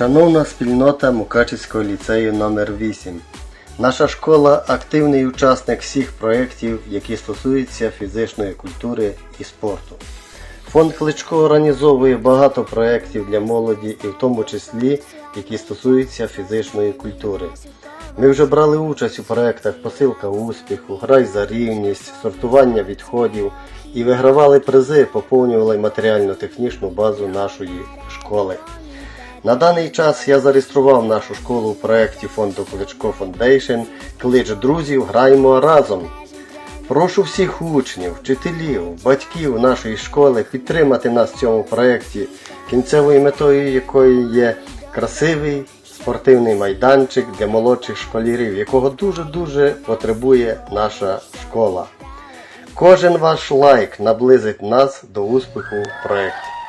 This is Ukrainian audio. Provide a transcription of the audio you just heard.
Шановна спільнота Мукачівського ліцею номер 8 Наша школа активний учасник всіх проєктів, які стосуються фізичної культури і спорту. Фонд Кличко організовує багато проєктів для молоді і в тому числі, які стосуються фізичної культури. Ми вже брали участь у проєктах Посилка успіху, Грай за рівність, сортування відходів і вигравали призи, поповнювали матеріально-технічну базу нашої школи. На даний час я зареєстрував нашу школу у проєкті фонду Кличко Foundation Клич друзів граємо разом. Прошу всіх учнів, вчителів, батьків нашої школи підтримати нас в цьому проєкті, кінцевою метою якої є красивий спортивний майданчик для молодших школярів, якого дуже-дуже потребує наша школа. Кожен ваш лайк наблизить нас до успіху в проєкті.